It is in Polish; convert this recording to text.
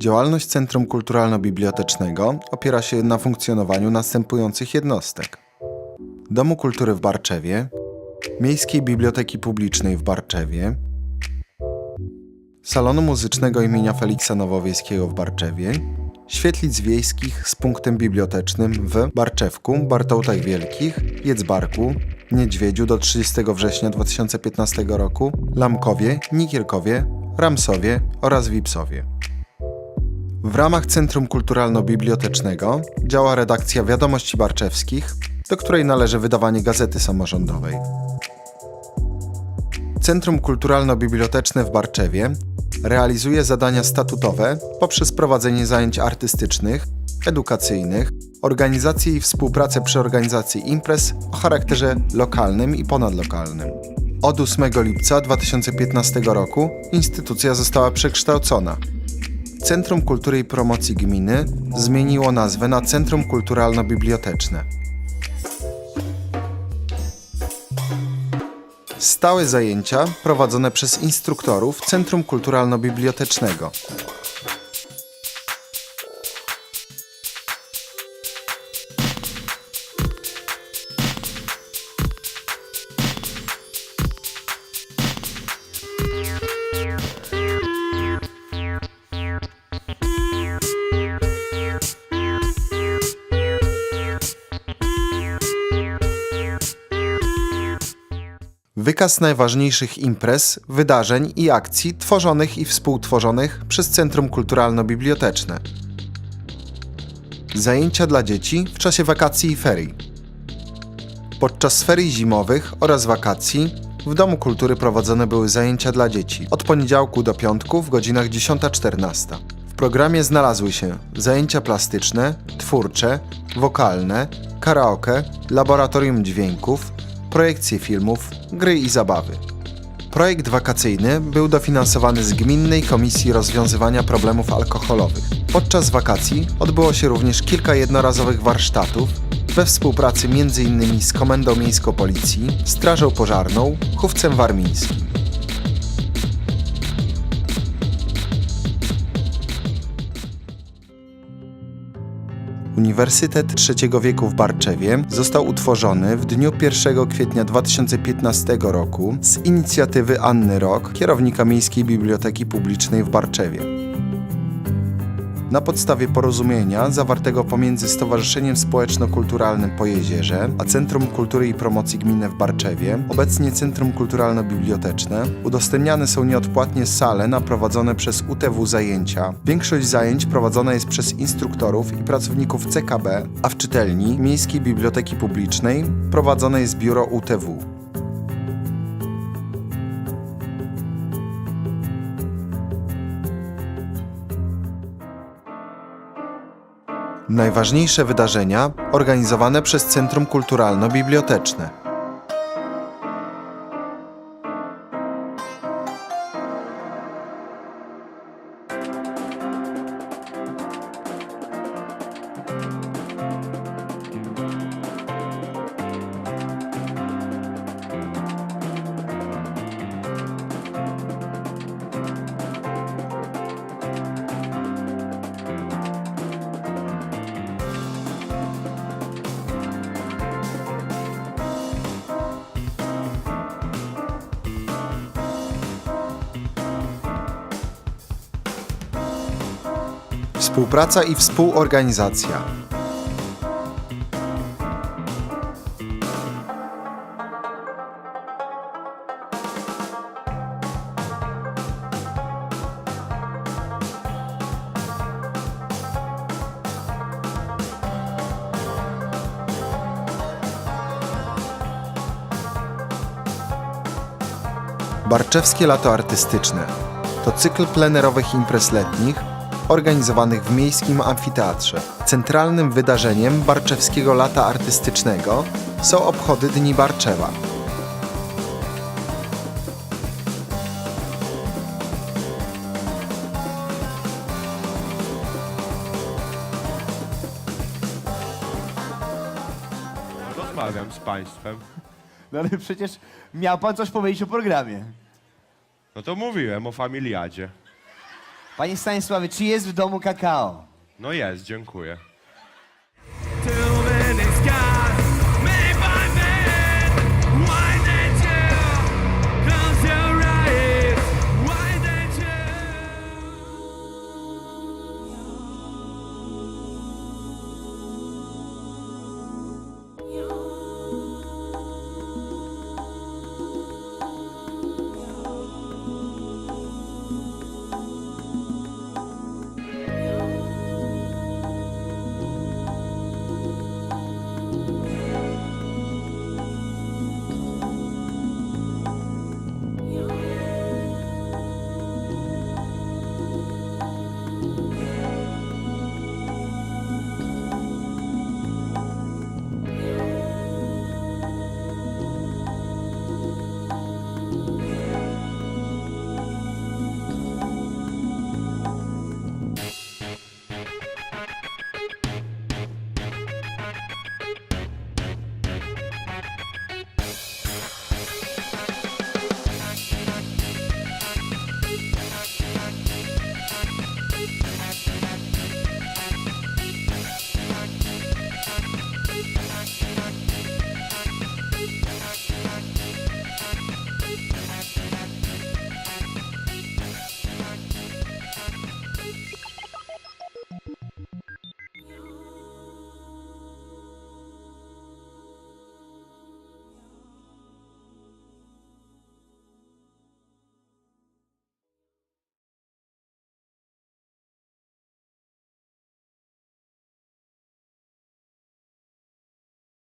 Działalność Centrum Kulturalno-Bibliotecznego opiera się na funkcjonowaniu następujących jednostek: Domu Kultury w Barczewie, Miejskiej Biblioteki Publicznej w Barczewie, Salonu Muzycznego imienia Feliksa Nowowiejskiego w Barczewie, Świetlic Wiejskich z punktem bibliotecznym w Barczewku, Bartołtach Wielkich, Jedzbarku, Niedźwiedziu do 30 września 2015 roku, Lamkowie, Nikierkowie, Ramsowie oraz Wipsowie. W ramach Centrum Kulturalno-Bibliotecznego działa redakcja Wiadomości Barczewskich, do której należy wydawanie gazety samorządowej. Centrum Kulturalno-Biblioteczne w Barczewie realizuje zadania statutowe poprzez prowadzenie zajęć artystycznych, edukacyjnych, organizację i współpracę przy organizacji imprez o charakterze lokalnym i ponadlokalnym. Od 8 lipca 2015 roku instytucja została przekształcona. Centrum Kultury i Promocji Gminy zmieniło nazwę na Centrum Kulturalno-Biblioteczne. Stałe zajęcia prowadzone przez instruktorów Centrum Kulturalno-Bibliotecznego. Wykaz najważniejszych imprez, wydarzeń i akcji tworzonych i współtworzonych przez Centrum Kulturalno-Biblioteczne. Zajęcia dla dzieci w czasie wakacji i ferii. Podczas ferii zimowych oraz wakacji w Domu Kultury prowadzone były zajęcia dla dzieci od poniedziałku do piątku w godzinach 10-14. W programie znalazły się zajęcia plastyczne, twórcze, wokalne, karaoke, laboratorium dźwięków, projekcje filmów, gry i zabawy. Projekt wakacyjny był dofinansowany z Gminnej Komisji Rozwiązywania Problemów Alkoholowych. Podczas wakacji odbyło się również kilka jednorazowych warsztatów we współpracy m.in. z Komendą Miejską Policji, Strażą Pożarną, Chówcem Warmińskim. Uniwersytet Trzeciego Wieku w Barczewie został utworzony w dniu 1 kwietnia 2015 roku z inicjatywy Anny Rok, kierownika Miejskiej Biblioteki Publicznej w Barczewie. Na podstawie porozumienia zawartego pomiędzy Stowarzyszeniem Społeczno-Kulturalnym Po Jezierze a Centrum Kultury i Promocji Gminy w Barczewie, obecnie Centrum Kulturalno-Biblioteczne, udostępniane są nieodpłatnie sale na prowadzone przez UTW zajęcia. Większość zajęć prowadzona jest przez instruktorów i pracowników CKB, a w czytelni Miejskiej Biblioteki Publicznej prowadzone jest biuro UTW. Najważniejsze wydarzenia organizowane przez Centrum Kulturalno-Biblioteczne. Współpraca i współorganizacja. Barczewskie Lato Artystyczne to cykl plenerowych imprez letnich organizowanych w Miejskim Amfiteatrze. Centralnym wydarzeniem Barczewskiego Lata Artystycznego są obchody Dni Barczewa. Rozmawiam z państwem. No ale przecież miał pan coś powiedzieć o programie. No to mówiłem o familiadzie. Panie Stanisławie, czy jest w domu kakao? No jest, dziękuję.